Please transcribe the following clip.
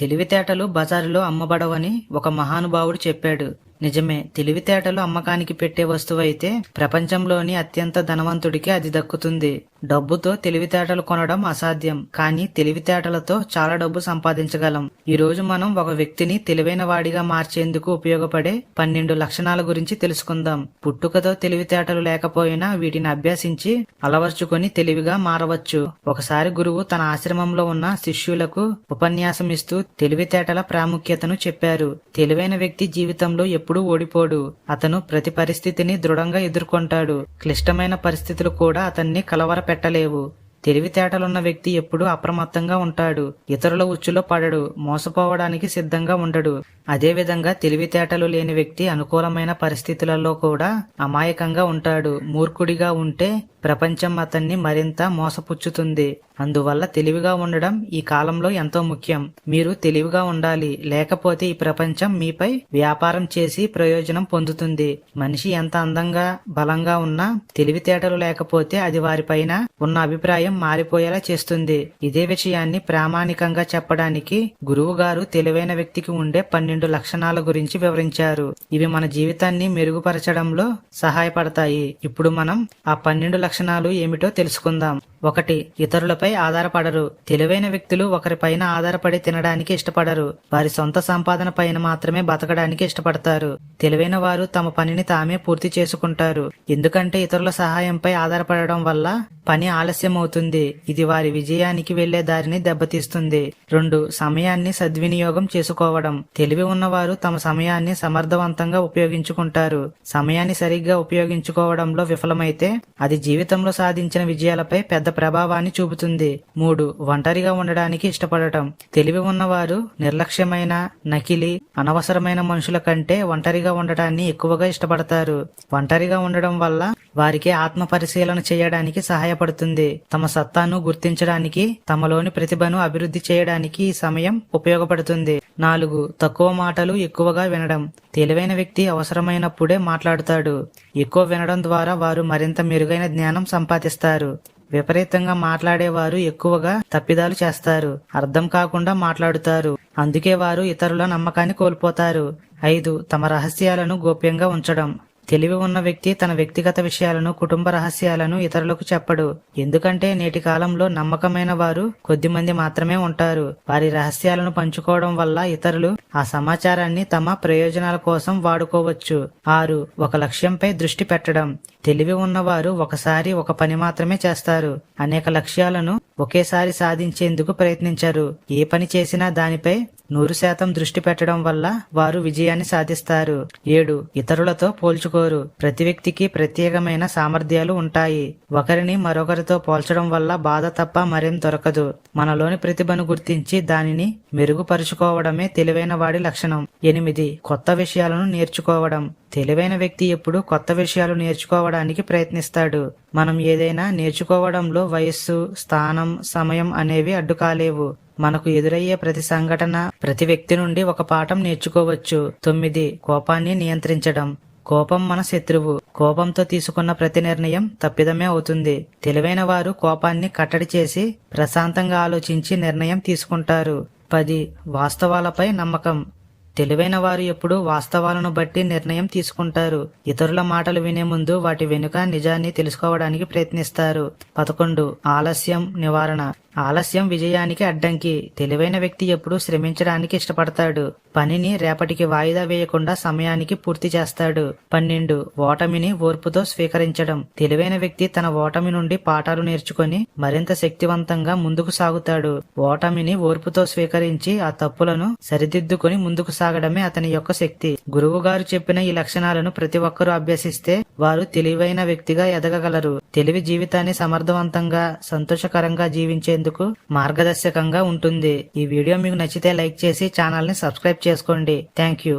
తెలివితేటలు బజారులో అమ్మబడవని ఒక మహానుభావుడు చెప్పాడు. నిజమే తెలివితేటలు అమ్మకానికి పెట్టే వస్తువైతే ప్రపంచంలోని అత్యంత ధనవంతుడికి అది దక్కుతుంది. డబ్బుతో తెలివితేటలు కొనడం అసాధ్యం కానీ తెలివితేటలతో చాలా డబ్బు సంపాదించగలం. ఈ రోజు మనం ఒక వ్యక్తిని తెలివైన వాడిగా మార్చేందుకు ఉపయోగపడే పన్నెండు లక్షణాల గురించి తెలుసుకుందాం. పుట్టుకతో తెలివితేటలు లేకపోయినా వీటిని అభ్యసించి అలవర్చుకొని తెలివిగా మారవచ్చు. ఒకసారి గురువు తన ఆశ్రమంలో ఉన్న శిష్యులకు ఉపన్యాసం ఇస్తూ తెలివితేటల ప్రాముఖ్యతను చెప్పారు. తెలివైన వ్యక్తి జీవితంలో ఓడిపోడు. అతను ప్రతి పరిస్థితిని దృఢంగా ఎదుర్కొంటాడు. క్లిష్టమైన పరిస్థితులు కూడా అతన్ని కలవర పెట్టలేవు తెలివితేటలున్న వ్యక్తి ఎప్పుడూ అప్రమత్తంగా ఉంటాడు. ఇతరుల ఉచ్చులో పడడు. మోసపోవడానికి సిద్ధంగా ఉండడు. అదేవిధంగా తెలివితేటలు లేని వ్యక్తి అనుకూలమైన పరిస్థితులలో కూడా అమాయకంగా ఉంటాడు. మూర్ఖుడిగా ఉంటే ప్రపంచం అతన్ని మరింత మోసపుచ్చుతుంది. అందువల్ల తెలివిగా ఉండడం ఈ కాలంలో ఎంతో ముఖ్యం. మీరు తెలివిగా ఉండాలి. లేకపోతే ఈ ప్రపంచం మీపై వ్యాపారం చేసి ప్రయోజనం పొందుతుంది. మనిషి ఎంత అందంగా బలంగా ఉన్నా తెలివితేటలు లేకపోతే అది వారిపైన ఉన్న అభిప్రాయం మారిపోయేలా చేస్తుంది. ఇదే విషయాన్ని ప్రామాణికంగా చెప్పడానికి గురువు గారు తెలివైన వ్యక్తికి ఉండే పన్నెండు లక్షణాల గురించి వివరించారు. ఇవి మన జీవితాన్ని మెరుగుపరచడంలో సహాయపడతాయి. ఇప్పుడు మనం ఆ పన్నెండు లక్షణాలు ఏమిటో తెలుసుకుందాం. ఒకటి ఇతరులపై ఆధారపడరు. తెలివైన వ్యక్తులు ఒకరిపైన ఆధారపడి తినడానికి ఇష్టపడరు. వారి సొంత సంపాదన పైన మాత్రమే బతకడానికి ఇష్టపడతారు. తెలివైన వారు తమ పనిని తామే పూర్తి చేసుకుంటారు. ఎందుకంటే ఇతరుల సహాయంపై ఆధారపడడం వల్ల పని ఆలస్యం అవుతుంది ఇది వారి విజయానికి వెళ్ళే దారిని దెబ్బతీస్తుంది. రెండు సమయాన్ని సద్వినియోగం చేసుకోవడం. తెలివి ఉన్నవారు తమ సమయాన్ని సమర్థవంతంగా ఉపయోగించుకుంటారు. సమయాన్ని సరిగ్గా ఉపయోగించుకోవడంలో విఫలమైతే అది జీవితంలో సాధించిన విజయాలపై పెద్ద ప్రభావాన్ని చూపుతుంది. మూడు ఒంటరిగా ఉండడానికి ఇష్టపడటం. తెలివి ఉన్నవారు నిర్లక్ష్యమైన నకిలీ అనవసరమైన మనుషుల కంటే ఒంటరిగా ఉండటాన్ని ఎక్కువగా ఇష్టపడతారు. ఒంటరిగా ఉండడం వల్ల వారికి ఆత్మ పరిశీలన చేయడానికి సహాయపడుతుంది. తమ సత్తాను గుర్తించడానికి తమలోని ప్రతిభను అభివృద్ధి చేయడానికి ఈ సమయం ఉపయోగపడుతుంది. నాలుగు తక్కువ మాటలు ఎక్కువగా వినడం. తెలివైన వ్యక్తి అవసరమైనప్పుడే మాట్లాడుతాడు. ఎక్కువ వినడం ద్వారా వారు మరింత మెరుగైన జ్ఞానం సంపాదిస్తారు. విపరీతంగా మాట్లాడేవారు ఎక్కువగా తప్పిదాలు చేస్తారు. అర్థం కాకుండా మాట్లాడుతారు. అందుకే వారు ఇతరుల నమ్మకాన్ని కోల్పోతారు. ఐదు తమ రహస్యాలను గోప్యంగా ఉంచడం. తెలివి ఉన్న వ్యక్తి తన వ్యక్తిగత విషయాలను కుటుంబ రహస్యాలను ఇతరులకు చెప్పడు. ఎందుకంటే నేటి కాలంలో నమ్మకమైన వారు కొద్దిమంది మాత్రమే ఉంటారు. వారి రహస్యాలను పంచుకోవడం వల్ల ఇతరులు ఆ సమాచారాన్ని తమ ప్రయోజనాల కోసం వాడుకోవచ్చు. ఆరు ఒక లక్ష్యంపై దృష్టి పెట్టడం. తెలివి ఉన్నవారు ఒకసారి ఒక పని మాత్రమే చేస్తారు. అనేక లక్ష్యాలను ఒకేసారి సాధించేందుకు ప్రయత్నించరు. ఏ పని చేసినా దానిపై నూరు శాతం దృష్టి పెట్టడం వల్ల వారు విజయాన్ని సాధిస్తారు. ఏడు. ఇతరులతో పోల్చుకోరు. ప్రతి వ్యక్తికి ప్రత్యేకమైన సామర్థ్యాలు ఉంటాయి. ఒకరిని మరొకరితో పోల్చడం వల్ల బాధ తప్ప మరేం దొరకదు. మనలోని ప్రతిభను గుర్తించి దానిని మెరుగుపరుచుకోవడమే తెలివైన వాడి లక్షణం. ఎనిమిది. కొత్త విషయాలను నేర్చుకోవడం. తెలివైన వ్యక్తి ఎప్పుడు కొత్త విషయాలు నేర్చుకోవడానికి ప్రయత్నిస్తాడు. మనం ఏదైనా నేర్చుకోవడంలో వయస్సు స్థానం సమయం అనేవి అడ్డుకాలేవు. మనకు ఎదురయ్యే ప్రతి సంఘటన ప్రతి వ్యక్తి నుండి ఒక పాఠం నేర్చుకోవచ్చు. తొమ్మిది. కోపాన్ని నియంత్రించడం. కోపం మన శత్రువు. కోపంతో తీసుకున్న ప్రతి నిర్ణయం తప్పిదమే అవుతుంది. తెలివైన వారు కోపాన్ని కట్టడి చేసి ప్రశాంతంగా ఆలోచించి నిర్ణయం తీసుకుంటారు. పది. వాస్తవాలపై నమ్మకం. తెలివైన వారు ఎప్పుడూ వాస్తవాలను బట్టి నిర్ణయం తీసుకుంటారు. ఇతరుల మాటలు వినే ముందు వాటి వెనుక నిజాన్ని తెలుసుకోవడానికి ప్రయత్నిస్తారు. పదకొండు. ఆలస్యం నివారణ. ఆలస్యం విజయానికి అడ్డంకి. తెలివైన వ్యక్తి ఎప్పుడూ శ్రమించడానికి ఇష్టపడతాడు. పనిని రేపటికి వాయిదా వేయకుండా సమయానికి పూర్తి చేస్తాడు. పన్నెండు. ఓటమిని ఓర్పుతో స్వీకరించడం. తెలివైన వ్యక్తి తన ఓటమి నుండి పాఠాలు నేర్చుకొని మరింత శక్తివంతంగా ముందుకు సాగుతాడు. ఓటమిని ఓర్పుతో స్వీకరించి ఆ తప్పులను సరిదిద్దుకొని ముందుకు సాగడమే అతని యొక్క శక్తి. గురువు గారు చెప్పిన ఈ లక్షణాలను ప్రతి ఒక్కరూ అభ్యసిస్తే వారు తెలివైన వ్యక్తిగా ఎదగగలరు. తెలివి జీవితాన్ని సమర్థవంతంగా సంతోషకరంగా జీవించేందుకు మార్గదర్శకంగా ఉంటుంది. ఈ వీడియో మీకు నచ్చితే లైక్ చేసి ఛానల్ని సబ్స్క్రైబ్ చేసుకోండి. Thank you.